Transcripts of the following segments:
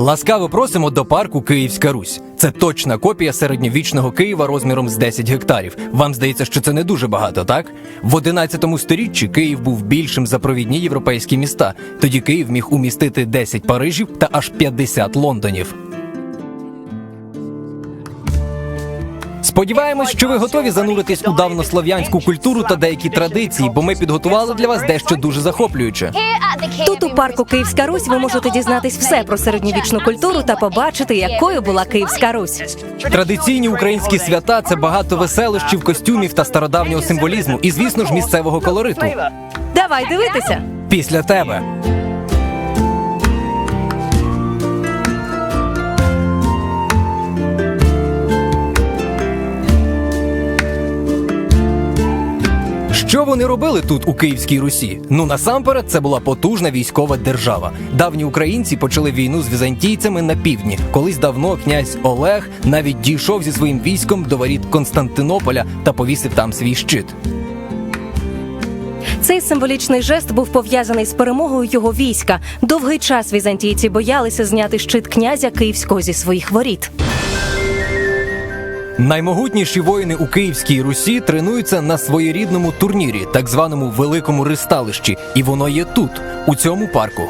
Ласкаво просимо до парку Київська Русь. Це точна копія середньовічного Києва розміром з 10 гектарів. Вам здається, що це не дуже багато, так? В 11 сторіччі Київ був більшим за провідні європейські міста. Тоді Київ міг умістити 10 Парижів та аж 50 Лондонів. Сподіваємось, що ви готові зануритись у давнослов'янську культуру та деякі традиції, бо ми підготували для вас дещо дуже захоплююче. Тут у парку Київська Русь ви можете дізнатись все про середньовічну культуру та побачити, якою була Київська Русь. Традиційні українські свята це багато веселощів, костюмів та стародавнього символізму, і звісно ж місцевого колориту. Давай дивитися. Після тебе. Що вони робили тут у Київській Русі? Ну насамперед це була потужна військова держава. Давні українці почали війну з візантійцями на півдні. Колись давно князь Олег навіть дійшов зі своїм військом до воріт Константинополя та повісив там свій щит. Цей символічний жест був пов'язаний з перемогою його війська. Довгий час візантійці боялися зняти щит князя Київського зі своїх воріт. Наймогутніші воїни у Київській Русі тренуються на своєрідному турнірі, так званому великому ристалищі, і воно є тут, у цьому парку.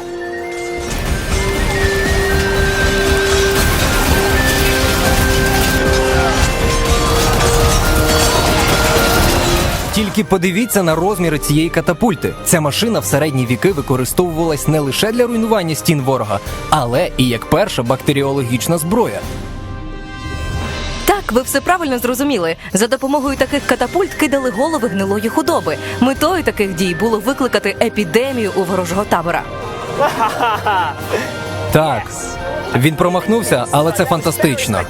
Тільки подивіться на розміри цієї катапульти. Ця машина в середні віки використовувалась не лише для руйнування стін ворога, але і як перша бактеріологічна зброя. Ви все правильно зрозуміли. За допомогою таких катапульт кидали голови гнилої худоби. Метою таких дій було викликати епідемію у ворожого табора. Так, він промахнувся, але це фантастично.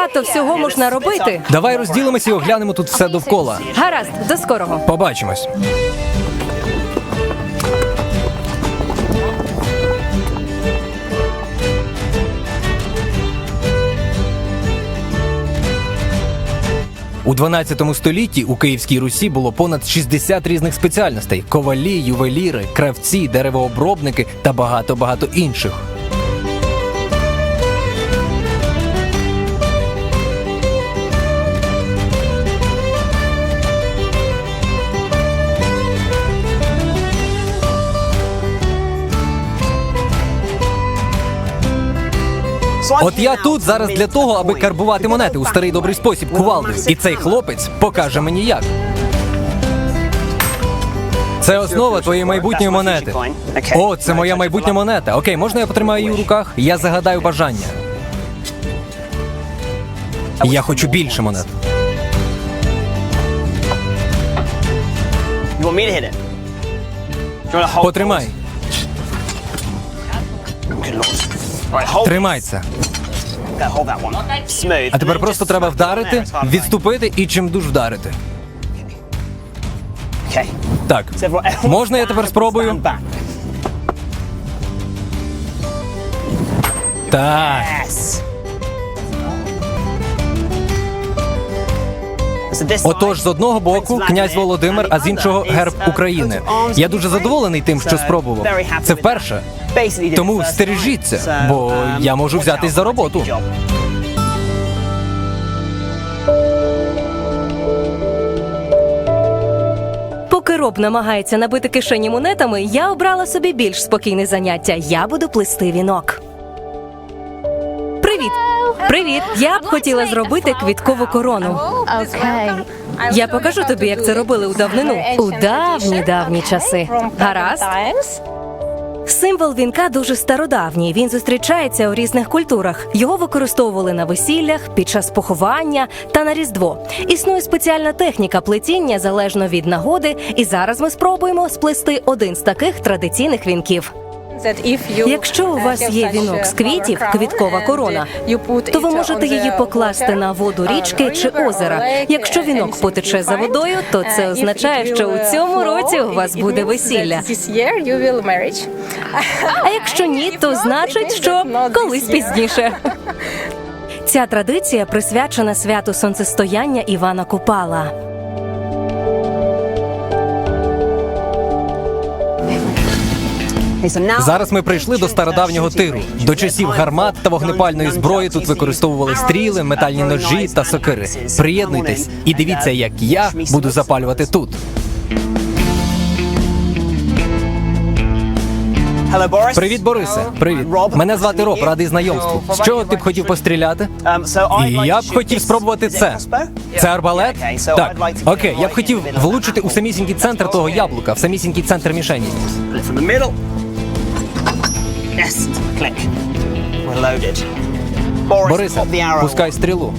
Багато всього можна робити. Давай розділимося і оглянемо тут все довкола. Гаразд, до скорого. Побачимось. У 12 столітті у Київській Русі було понад 60 різних спеціальностей: ковалі, ювеліри, кравці, деревообробники та багато багато інших. От я тут зараз для того, аби карбувати монети у старий добрий спосіб кувалдою. І цей хлопець покаже мені як. Це основа твоєї майбутньої монети. О, це моя майбутня монета. Окей, можна я потримаю її в руках? Я загадаю бажання. Я хочу більше монет. Потримай. Good lord. Right, hold. Тримай це. Okay, hold that one. Smooth. А тепер просто треба вдарити, відступити і чим дуж вдарити. Так. Можна я тепер спробую? Так. Отож, з одного боку князь Володимир, а з іншого герб uh, України. Я дуже задоволений тим, що спробував. Це вперше. Тому стережіться, бо um, я можу взятись за роботу. Поки Роб намагається набити кишені монетами, я обрала собі більш спокійне заняття. Я буду плести вінок. Привіт! Привіт! Я б хотіла зробити квіткову корону. Окей. Я покажу тобі, як це робили у давнину. У давні давні часи. Гаразд. Символ вінка дуже стародавній. Він зустрічається у різних культурах. Його використовували на весіллях, під час поховання та на різдво. Існує спеціальна техніка плетіння залежно від нагоди, і зараз ми спробуємо сплести один з таких традиційних вінків. Якщо у вас є вінок з квітів, квіткова корона, То ви можете її покласти на воду річки чи озера. Якщо вінок потече за водою, то це означає, що у цьому році у вас буде весілля. А якщо ні, то значить, що колись пізніше. Ця традиція присвячена святу сонцестояння Івана Купала. Зараз ми прийшли до стародавнього тиру. До часів гармат та вогнепальної зброї тут використовували стріли, метальні ножі та сокири. Приєднуйтесь і дивіться, як я буду запалювати тут. Привіт, Борисе. Привіт. Мене звати Роб, радий знайомству. З чого ти б хотів постріляти? І я б хотів спробувати це. Це арбалет? Так. Окей, я б хотів влучити у самісінький центр того яблука, в самісінький центр мішені. From the middle. Yes. Click. We're loaded. Boris, Борисе, pop the arrow. пускай стрілу.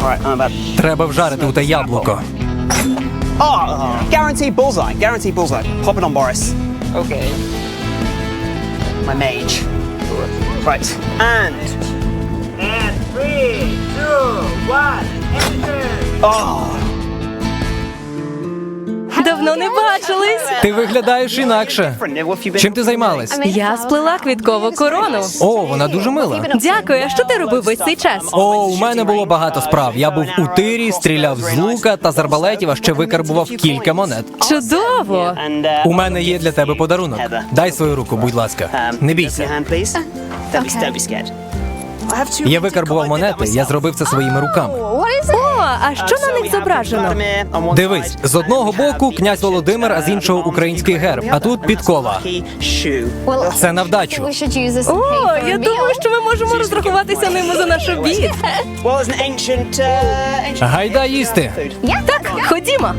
All right, I'm about. Треба вжарити у те яблуко. Oh, guaranteed bullseye. Guaranteed bullseye. Pop it on, Boris. Okay. My mage. Right. And. And three, two, one. Oh. Давно не бачились. Ти виглядаєш інакше. Чим ти займалась? Я сплела квіткову корону. О, вона дуже мила. Дякую. А що ти робив весь цей час? О, у мене було багато справ. Я був у тирі, стріляв з лука та з арбалетів, а ще викарбував кілька монет. Чудово! У мене є для тебе подарунок. Дай свою руку, будь ласка. Не бійся. Don't be scared. Я викарбував монети, я зробив це своїми руками. О, а що на них зображено? Дивись, з одного боку князь Володимир, а з іншого український герб. А тут підкова. Це на вдачу. О, я думаю, що ми можемо розрахуватися ними за наш обід. Гайда їсти. Так, ходімо.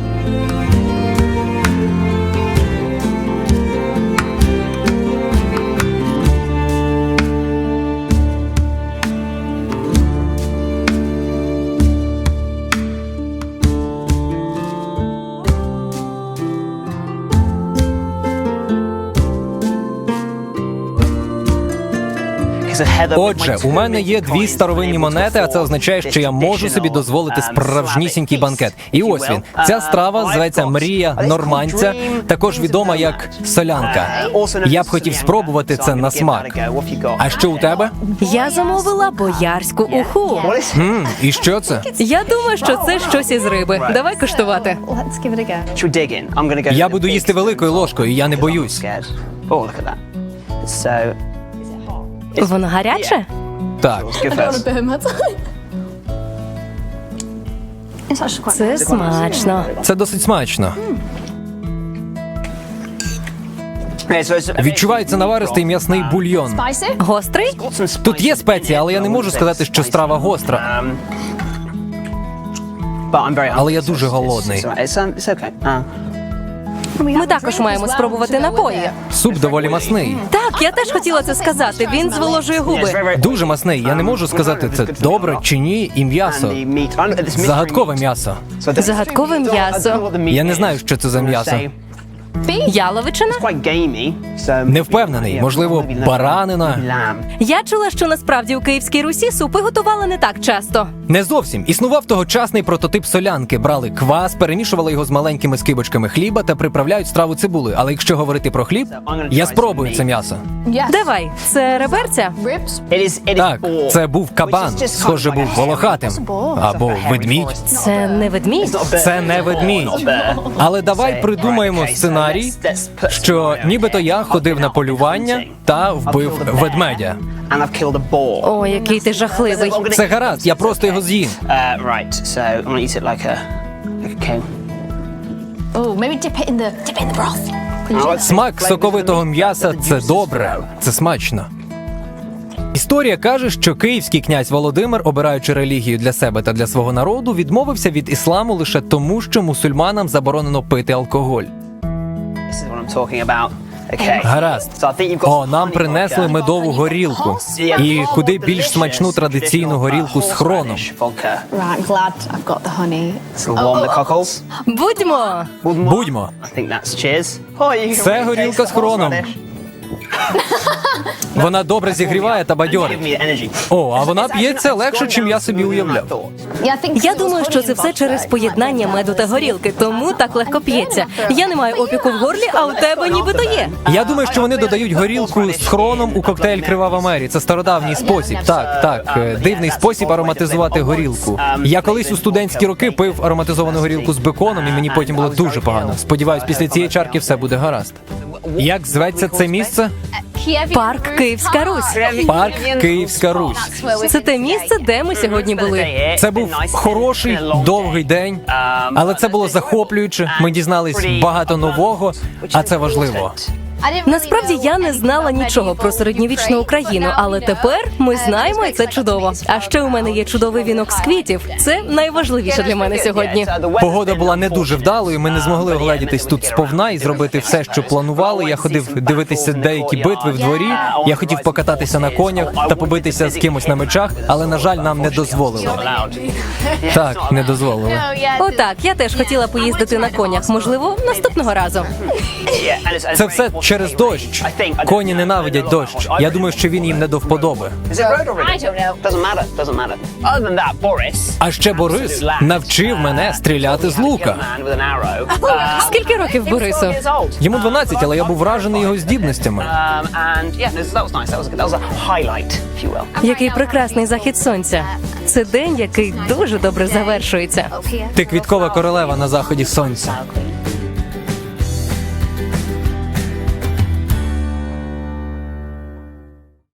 Отже, у мене є дві старовинні монети, а це означає, що я можу собі дозволити справжнісінький банкет. І ось він. Ця страва зветься Мрія нормандця, також відома як солянка. Я б хотів спробувати це на смак. А що у тебе? Я замовила боярську уху. М, і що це? Я думаю, що це щось із риби. Давай go. Я буду їсти великою ложкою, я не боюсь. Воно гаряче? Так, Це смачно. це досить смачно. Відчувається наваристий м'ясний бульйон. Гострий? Тут є спеції, але я не можу сказати, що страва гостра. Very Але я дуже голодний. Ми також маємо спробувати напої. Суп доволі масний. Так, я теж хотіла це сказати. Він зволожує губи. Дуже масний. Я не можу сказати, це добре чи ні, і м'ясо. Загадкове м'ясо. Загадкове м'ясо. Я не знаю, що це за м'ясо. Яловичина? Не впевнений. Можливо, баранина. Я чула, що насправді у Київській Русі супи готували не так часто. Не зовсім існував тогочасний прототип солянки. Брали квас, перемішували його з маленькими скибочками хліба та приправляють страву цибулею. Але якщо говорити про хліб, я спробую це м'ясо. Давай, це реберця? Так, це був кабан, схоже, був волохатим або ведмідь. Це не ведмідь. Це не ведмідь. Але давай придумаємо сценарій, що нібито я ходив на полювання та вбив ведмедя. О, який ти жахливий. Це гаразд, я просто його з'їм. Uh. Смак соковитого м'яса це добре, це смачно. Історія каже, що київський князь Володимир, обираючи релігію для себе та для свого народу, відмовився від ісламу лише тому, що мусульманам заборонено пити алкоголь. Гаразд. So I think you've got О, нам honey принесли медову горілку. І куди більш смачну традиційну горілку з хроном. Будьмо! Будьмо. I think that's cheers. Oh, you can Це горілка з хроном. Вона добре зігріває та бадьорить. О, а вона п'ється легше, чим я собі уявляв. Я думаю, що це все через поєднання меду та горілки, тому так легко п'ється. Я не маю опіку в горлі, а у тебе нібито є. Я думаю, що вони додають горілку з хроном у коктейль Кривава Мері. Це стародавній спосіб. Так, так, е, дивний спосіб ароматизувати горілку. Я колись у студентські роки пив ароматизовану горілку з беконом, і мені потім було дуже погано. Сподіваюсь, після цієї чарки все буде гаразд. Як зветься це місце? Парк Київська Русь. Парк Київська Русь. Це те місце, де ми сьогодні були. Це був хороший довгий день, але це було захоплююче. Ми дізнались багато нового, а це важливо. Насправді я не знала нічого про середньовічну Україну, але тепер ми знаємо, і це чудово. А ще у мене є чудовий вінок з квітів. Це найважливіше для мене сьогодні. Погода була не дуже вдалою. Ми не змогли огледітись тут сповна і зробити все, що планували. Я ходив дивитися деякі битви в дворі. Я хотів покататися на конях та побитися з кимось на мечах, але на жаль, нам не дозволили. Так, не дозволили. Отак, я теж хотіла поїздити на конях. Можливо, наступного разу. Це все через дощ. Коні ненавидять дощ. Я думаю, що він їм не до вподоби. А ще Борис навчив мене стріляти з лука. Uh, Скільки років Борису? Йому 12, але я був вражений його здібностями. Um. Який прекрасний захід сонця. Це день, який дуже добре завершується. Ти квіткова королева на заході сонця.